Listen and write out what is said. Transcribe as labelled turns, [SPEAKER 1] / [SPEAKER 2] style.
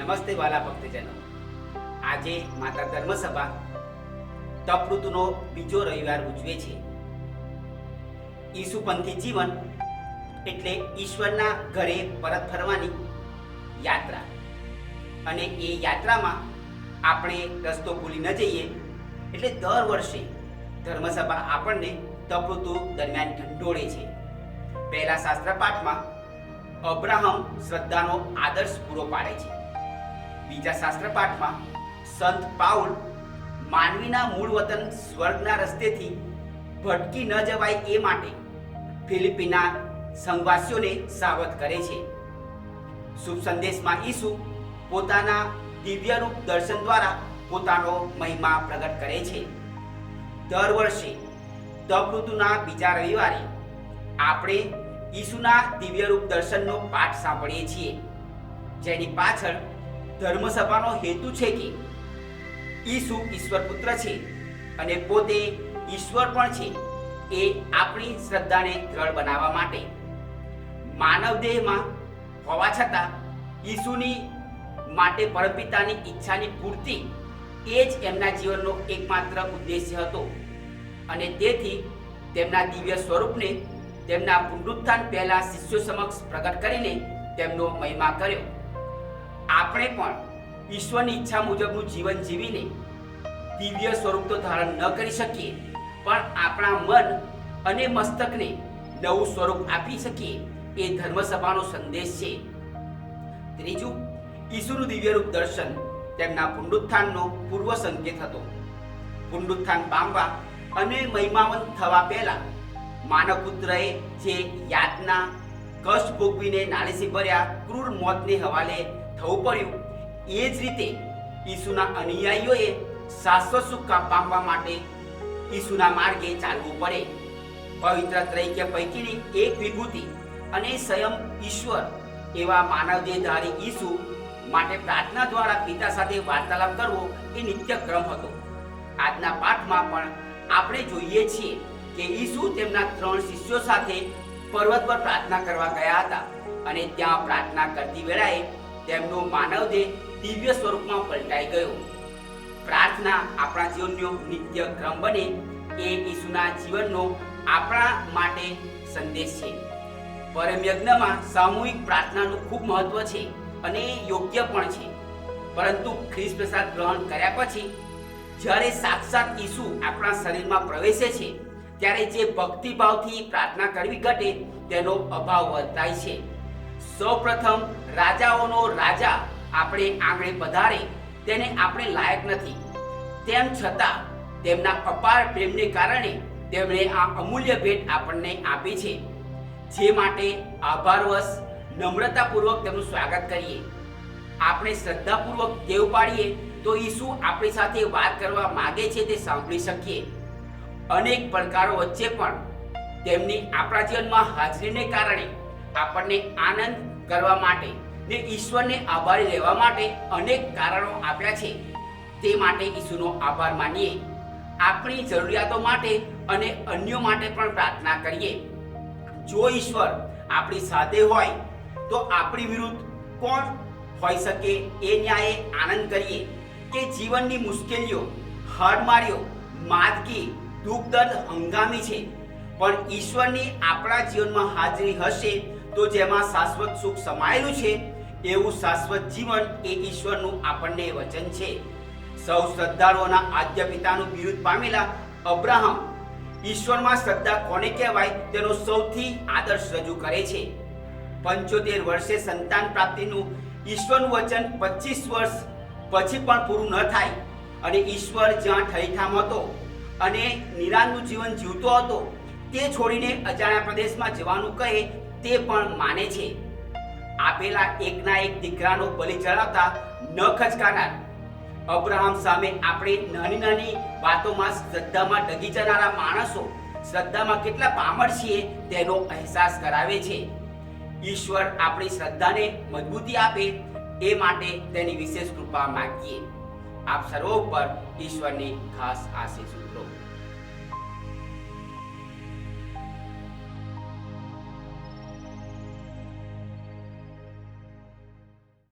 [SPEAKER 1] નમસ્તે વાલા ભક્તજનો. આજે માતા ધર્મસભા તપઋતુનો બીજો રવિવાર ઉજવે છે. ઈસુપંથી જીવન એટલે ઈશ્વરના ઘરે પરત ફરવાની યાત્રા. અને એ યાત્રામાં આપણે રસ્તો ભૂલી ન જઈએ એટલે દર વર્ષે ધર્મસભા આપણને તપઋતુ દરમિયાન ઢંઢોળે છે. પહેલા શાસ્ત્ર પાઠમાં અબ્રાહમ શ્રદ્ધાનો આદર્શ પૂરો પાડે છે. બીજા શાસ્ત્ર પાઠમાં સંત પાઉલ માનવીના મૂળ વતન સ્વર્ગના રસ્તેથી ભટકી ન જવાય એ માટે ફિલિપીના સંવાસીઓને સાવધ કરે છે. શુભ સંદેશમાં ઈસુ પોતાના દિવ્ય રૂપ દર્શન દ્વારા પોતાનો મહિમા પ્રગટ કરે છે. દર વર્ષે તપ ઋતુના બીજા રવિવારે આપણે ઈસુના દિવ્યરૂપ દર્શનનો પાઠ સાંભળીએ છીએ. જેની પાછળ ધર્મસભાનો હેતુ છે કે ઈસુ ઈશ્વર પુત્ર છે અને પોતે ઈશ્વર પણ છે એ આપણી શ્રદ્ધાને દ્રઢ બનાવવા માટે. માનવ દેહમાં હોવા છતાં ઈસુની માટે પરમપિતાની ઈચ્છાની પૂર્તિ એ જ એમના જીવનનો એકમાત્ર ઉદ્દેશ્ય હતો. અને તેથી તેમના દિવ્ય સ્વરૂપને તેમના પુનરુત્થાન પહેલા શિષ્યો સમક્ષ પ્રગટ કરીને તેમનો મહિમા કર્યો. આપણે પણ ઈશ્વરની ઈચ્છા મુજબનું જીવન જીવીને દિવ્ય સ્વરૂપ તો ધારણ ન કરી શકીએ, પણ આપણા મન અને મસ્તકને નવું સ્વરૂપ આપી શકીએ એ ધર્મસભાનો સંદેશ છે. ત્રીજું, ઈસુનું દિવ્ય રૂપ દર્શન તેમના પુનરુત્થાનનો પૂર્વ સંકેત હતો. પુનરુત્થાન પામવા અને મહિમાવંત થવા પહેલા માનવ પુત્રએ જે યાતના, કષ્ટ ભોગવીને નાળીસી ભર્યા ક્રૂર મોતને હવાલે થવું પડ્યું. એ જ રીતે ઈસુના અનુયાયીઓએ શાશ્વત સુખ પામવા માટે ઈસુના માર્ગે ચાલવું પડે. પવિત્ર ત્રૈક્ય પૈકીની એક વિભૂતિ અને સ્વયં ઈશ્વર એવા માનવ દેહધારી ઈસુ માટે પ્રાર્થના દ્વારા પિતા સાથે વાર્તાલાપ કરવો એ નિત્ય ક્રમ હતો. આજના પાઠમાં પણ આપણે જોઈએ છીએ કે ઈસુ તેમના ત્રણ શિષ્યો સાથે પર્વત પર પ્રાર્થના કરવા ગયા હતા અને ત્યાં પ્રાર્થના કરતી વેળાએ તેમનો માનવદેહ દિવ્ય સ્વરૂપમાં પલટાઈ ગયો. પ્રાર્થના આપણા જીવનનો નિત્ય ક્રમ બને એ ઈસુના જીવનનો આપણા માટે સંદેશ છે. પરમ યજ્ઞમાં સામૂહિક પ્રાર્થનાનું ખૂબ મહત્વ છે અને યોગ્ય પણ છે. પરંતુ ખ્રિસ્ત પ્રસાદ ગ્રહણ કર્યા પછી, જ્યારે સાક્ષાત ઈસુ આપણા શરીરમાં પ્રવેશે છે, ત્યારે જે ભક્તિભાવથી પ્રાર્થના કરવી ઘટે તેનો અભાવ વર્તાય છે. સૌપ્રથમ રાજાઓનો રાજા આપણે આંગણે પધારે તેને આપણે લાયક નથી. તેમ છતાં તેમના અપાર પ્રેમને કારણે તેમણે આ અમૂલ્ય ભેટ આપણને આપી છે. જે માટે આભારવશ નમ્રતાપૂર્વક તેમનું સ્વાગત કરીએ. આપણે શ્રદ્ધાપૂર્વક ટેવ પાડીએ તો ઈસુ આપણી સાથે વાત કરવા માગે છે તે સાંભળી શકીએ. અનેક પડકારો વચ્ચે પણ તેમની આપણા જીવનમાં હાજરીને કારણે આપણને આનંદ કરવા માટે ને ઈશ્વરને આભારી રહેવા માટે અનેક કારણો આપ્યા છે. તે માટે ઈસુનો આભાર માનીએ. આપણી જરૂરિયાતો માટે અને અન્યો માટે પણ પ્રાર્થના કરીએ. જો ઈશ્વર આપણી સાથે હોય, તો આપણી વિરુદ્ધ કોણ હોઈ શકે એ ન્યાયે આનંદ કરીએ કે જીવનની મુશ્કેલીઓ, હાડમારીઓ માદગી દુઃખ દર્દ હંગામી છે. પણ ઈશ્વરની આપણા જીવનમાં હાજરી હશે તો જેમાં શાશ્વત સુખ સમાયેલું છે, એવું શાશ્વત જીવન એ ઈશ્વરનું આપણને વચન છે. સૌ શ્રદ્ધાળુઓના આદ્ય પિતાનું બિરુદ પામેલા અબ્રાહમ ઈશ્વરમાં શ્રદ્ધા કોને કહેવાય? તેનો સૌથી આદર્શ રજૂ કરે છે. પંચોતેર વર્ષે સંતાન પ્રાપ્તિનું ઈશ્વરનું વચન પચીસ વર્ષ પછી પણ પૂરું ન થાય. અને ઈશ્વર જ્યાં ઠૈઠામ હતો અને નિરાંતનું જીવન જીવતો હતો, તે છોડીને અજાણ્યા પ્રદેશમાં જવાનું કહે તે પણ માને છે. આપેલા એકના એક દીકરાનો બલિ ચડાવતા ન ખચકાનાર. અબ્રાહમ સામે આપણે નાની નાની વાતોમાં શ્રદ્ધામાં ડગી જનારા માણસો શ્રદ્ધામાં કેટલા પામર છીએ તેનો અહેસાસ કરાવે છે. ઈશ્વર આપણી શ્રદ્ધાને મજબૂતી આપે એ માટે તેની વિશેષ કૃપા માંગીએ. આપ સર્વ ઉપર ઈશ્વરની ખાસ આશીષ ઉતરો